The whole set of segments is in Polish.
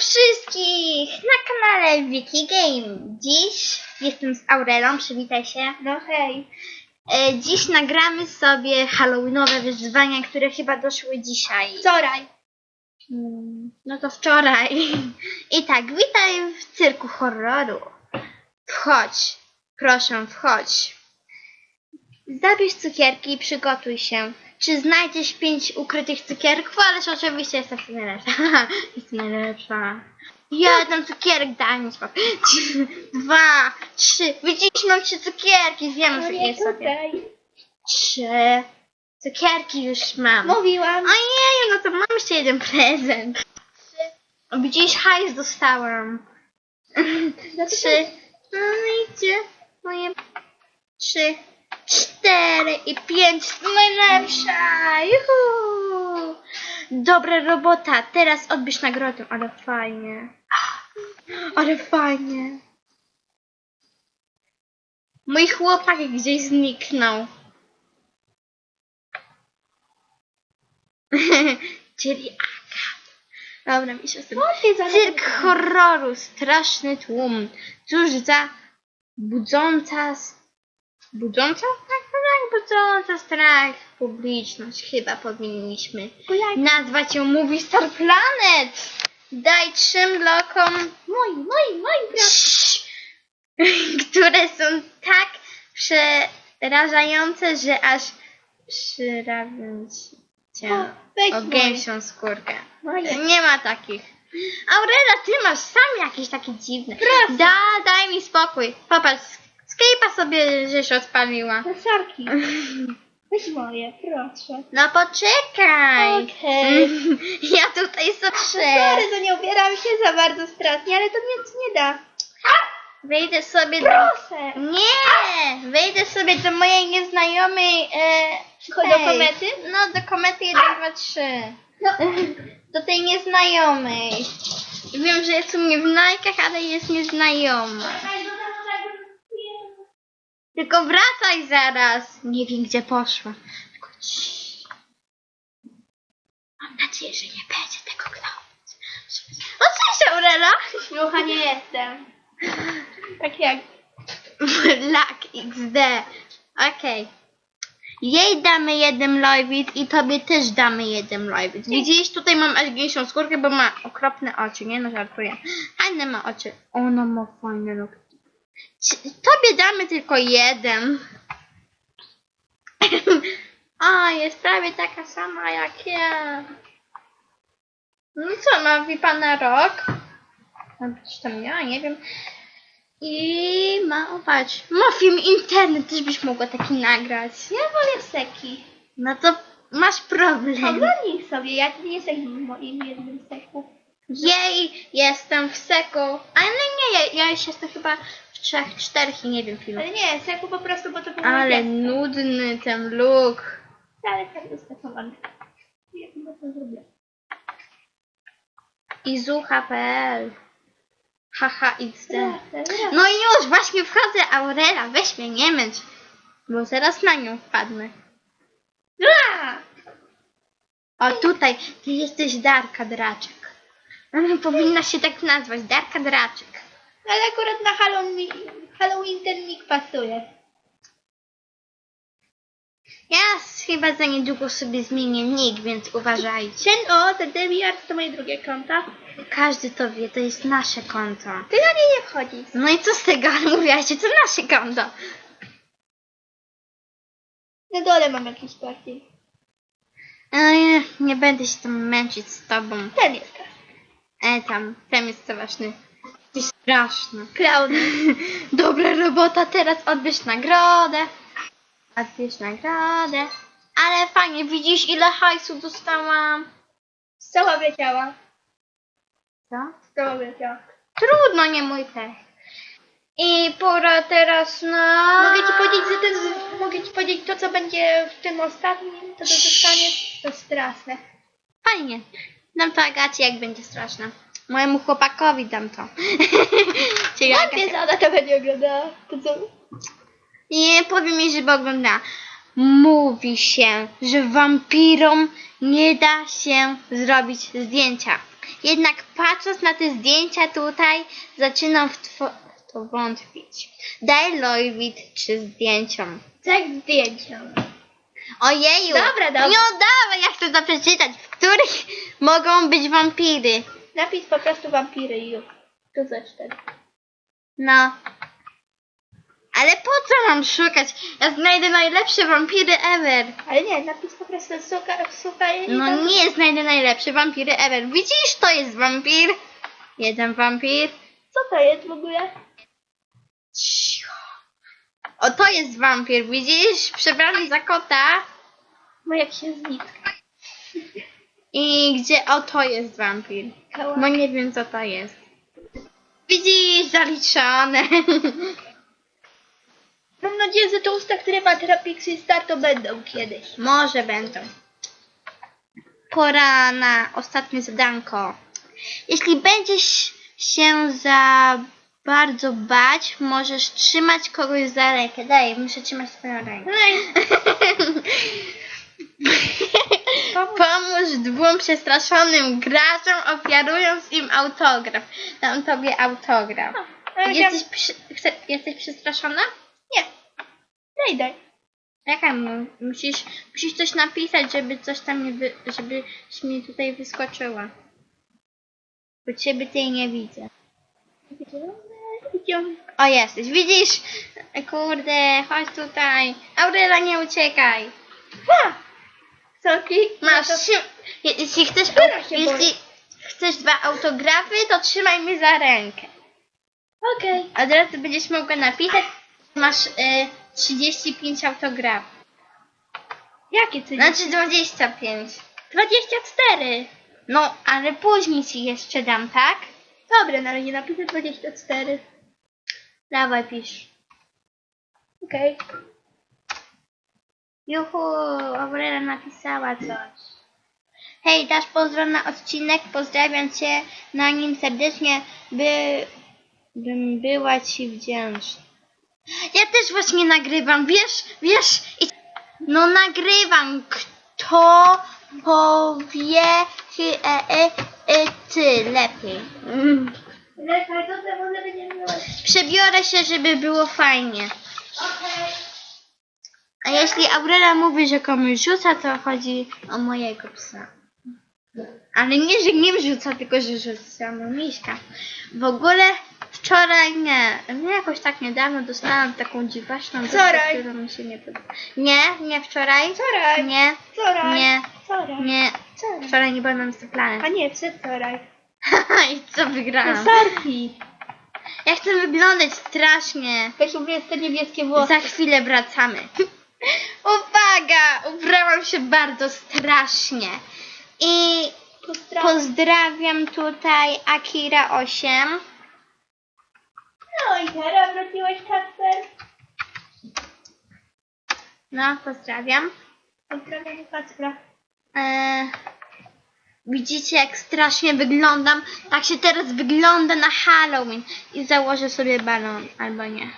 wszystkich na kanale Wiki Game. Dziś jestem z Aurelą, przywitaj się. No hej. E, dziś nagramy sobie Halloweenowe wyzwania, które chyba doszły dzisiaj. Wczoraj. Mm, No to wczoraj. I tak, witaj w cyrku horroru. Wchodź, proszę, wchodź. Zabierz cukierki i przygotuj się. Czy znajdziesz pięć ukrytych cukierków? Ależ oczywiście jesteś najlepsza. Jest najlepsza. Jeden cukierek, daj mi spokój. Dwa, trzy. Widzisz, mam trzy cukierki. Wiem, że nie je sobie. Trzy. Cukierki już mam. Mówiłam. Ojej, no to mam jeszcze jeden prezent. Widzisz, hajs dostałam. No Trzy. No i gdzie moje... Trzy, cztery i pięć. Najlepsza. Juhu. Dobra robota. Teraz odbierz nagrodę. Ale fajnie. Ale fajnie. Mój chłopak gdzieś zniknął. Czyli. Dobra, mi się Cyrk horroru, straszny tłum. Cóż za budząca... Budząca? Tak, tak, budząca strach publiczność. Chyba powinniśmy nazwać ją Movie Star Planet. Daj trzem blokom, Moi, moi, moi które są tak przerażające, że aż przyrabiam cię O, weź o moje. gęsią skórkę. Moje. Nie ma takich. Aurela, ty masz sam jakieś takie dziwne. Proszę. Da, daj mi spokój. Popatrz, Skype'a sobie żeś odpaliła. Na sarki. Weź moje, proszę. No poczekaj. Okej. Ja tutaj sobie Sorry, to nie ubieram się za bardzo strasznie, ale to nic nie da. Wejdę sobie do... Proszę. Nie! Wejdę sobie do mojej nieznajomej... E, tej. do komety? No, do komety 1, 2, 3. No. Do tej nieznajomej. Wiem, że jest u mnie w najkach, ale jest nieznajoma. Tylko wracaj zaraz. Nie wiem, gdzie poszła. Tylko ciii. Mam nadzieję, że nie będzie tego glaubić. O, cześć, Aurela! Śmiucha nie jestem. Tak jak Lak XD. Okej. Jej damy jeden lojbit i tobie też damy jeden lojbit. Widzisz, tutaj mam aż gęsią skórkę, bo ma okropne oczy, nie? No żartuję. Fajne ma oczy. Ona ma fajne look. Tobie damy tylko jeden. A, jest prawie taka sama jak ja. No co, ma VIPa na rok? Tam ja, nie wiem. I ma, o patrz, ma film internet, też byś mogła taki nagrać. ja wolę seki. No to masz problem. Oglądnij sobie, ja nie jestem w moim jednym seku. Jej, jestem w seku. Ale nie, ja, ja już jestem chyba trzech, czterech i nie wiem filmów. Ale nie, seku po prostu, bo to był Ale nudny ten look. Ale tak dostosowany. Ja chyba to zrobię. Izucha.pl Haha XD. No i już, właśnie wchodzę, Aurela, weź mnie, nie męcz. Bo zaraz na nią wpadnę. O, tutaj, ty jesteś Darka Draczek. Mm, Powinna się tak nazwać, Darka Draczek. Ale akurat na Halloween, Halloween ten nick pasuje. Ja chyba za niedługo sobie zmienię nick, więc uważajcie. Ten o, ten Deviart to moje drugie konta. Każdy to wie, to jest nasze konto. Ty na nie nie wchodzisz. No i co z tego, ale mówiłaś, to nasze konto. Na dole mam jakiś bardziej. Ej, nie będę się tam męczyć z tobą. Ten jest. E, tam, ten jest straszny. Ty straszny. Clown. Dobra robota, teraz odbierz nagrodę. Odbierz nagrodę. Ale fajnie, widzisz ile hajsu dostałam? Cała wleciała. Co? Cała wleciała. Trudno, nie mój pech. I pora teraz na... Mogę ci powiedzieć, że ten, mogę ci powiedzieć to, co będzie w tym ostatnim, to to zostanie, to straszne. Fajnie. Dam to Agacie, jak będzie straszne. Mojemu chłopakowi dam to. Czyli Agacie. ona to będzie oglądała. To co? Nie powiem jej, żeby oglądała. Mówi się, że wampirom nie da się zrobić zdjęcia. Jednak patrząc na te zdjęcia tutaj, zaczynam w to wątpić. Daj Lojwit czy zdjęciom. Tak zdjęcia. Ojeju! Dobra, dobra. Nie oddawaj, ja chcę to przeczytać, w których mogą być wampiry. Napis po prostu wampiry i już. To zaczynaj. No. Ale po co mam szukać? Ja znajdę najlepsze wampiry ever. Ale nie, napis po prostu suka, suka i No to... nie znajdę najlepsze wampiry ever. Widzisz, to jest wampir. Jeden wampir. Co to jest w ogóle? Cicho. O, to jest wampir, widzisz? Przebrany za kota. No jak się znitka. I gdzie, o, to jest wampir. Kała. No nie wiem, co to jest. Widzisz, zaliczone. Mam nadzieję, że te usta, które ma teraz Pixie Star, to będą kiedyś. Może będą. Pora na ostatnie zadanko. Jeśli będziesz się za bardzo bać, możesz trzymać kogoś za rękę. Daj, muszę trzymać swoją rękę. Dwóm przestraszonym graczom, ofiarując im autograf. Dam tobie autograf. Jesteś, przy, chce, jesteś przestraszona? Nie. Daj, daj. Jaka mu- musisz, musisz coś napisać, żeby coś tam mi wy, żebyś mi tutaj wyskoczyła. Bo ciebie tutaj nie widzę. O, jesteś. Widzisz? Kurde, chodź tutaj. Aurela, nie uciekaj. Ha! Soki? Masz. No je- Jeśli chcesz, Teraz się jeśli chcesz dwa autografy, to trzymaj mnie za rękę. Okej. Od razu będziesz mogła napisać. Masz y, 35 autografów. Jakie ty? Znaczy 25. 24. No, ale później ci jeszcze dam, tak? Dobra, na razie napiszę 24. Dawaj, pisz. Okej. Juhu, Aurela napisała coś. Hej, dasz pozdro na odcinek, pozdrawiam cię na nim serdecznie, by bym była ci wdzięczna. Ja też właśnie nagrywam, wiesz, wiesz, i... no nagrywam, kto powie hy, e, e, e, ty lepiej. Mm. Przebiorę się, żeby było fajnie. A jeśli Aurela mówi, że komuś rzuca, to chodzi o mojego psa. Ale nie, że nie rzuca, tylko że rzuca mu miśka. W ogóle wczoraj, nie, nie jakoś tak niedawno dostałam taką dziwaczną rzecz, Wczoraj. która mi się nie podoba. Nie, nie wczoraj. Wczoraj. Nie, Wczoraj. nie, Wczoraj. nie. Wczoraj. Wczoraj nie byłam na A planem. nie, przedwczoraj. I co wygrałam? Sorki. Ja chcę wyglądać strasznie. Weź ubrać te niebieskie włosy. Za chwilę wracamy. Uwaga! Ubrałam się bardzo strasznie. I Pozdrawiam. pozdrawiam tutaj Akira 8. No i teraz wróciłeś, Kasper. No, pozdrawiam. Pozdrawiam Kacpra. E, widzicie, jak strasznie wyglądam? Tak się teraz wygląda na Halloween. I założę sobie balon, albo nie.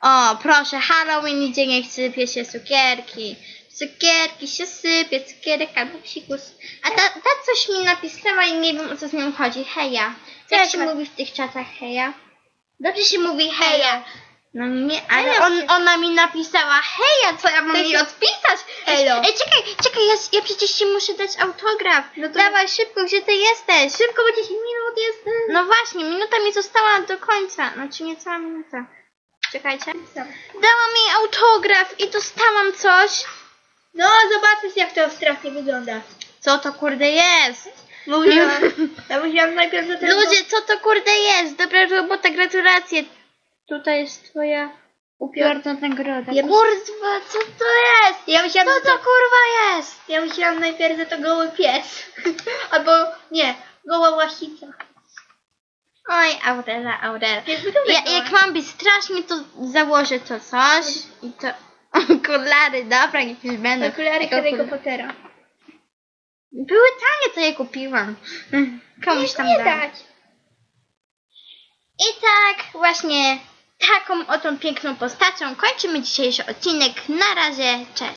O, proszę, Halloween idzie, niech sypie się cukierki. Cukierki się sypie, cukierek albo psikus. A ta, ta coś mi napisała i nie wiem o co z nią chodzi. Heja. Jak się mówi w tych czatach heja? Dobrze się mówi heja. No nie, ale on, ona mi napisała heja, co ja mam jej odpisać? Elo. Ej, czekaj, czekaj, ja, ja przecież ci muszę dać autograf. No to- Dawaj szybko, gdzie ty jesteś? Szybko, bo 10 minut jest. No właśnie, minuta mi została do końca. Znaczy nie cała minuta. Czekajcie. Dałam jej autograf i dostałam coś. No, zobaczysz jak to strasznie wygląda. Co to kurde jest? Mówiłam. Ja myślałam najpierw, że to. Ludzie, co to kurde jest? Dobra robota, gratulacje. Tutaj jest twoja upiorna nagroda. Ja Kurwa, co to jest? Ja myślałam, Co że to to... kurwa jest? Ja myślałam najpierw, że to goły pies. Albo nie, goła łasica. Oj, Aurela, Aurela. Wygląda Ja, goła. jak mam być strasznie, to założę to coś i to... Okulary, dobra, już będą. Okulary Harry'ego Pottera. Były tanie, to je kupiłam. Komuś tam nie dałam. dać. I tak właśnie taką oto piękną postacią kończymy dzisiejszy odcinek. Na razie, cześć.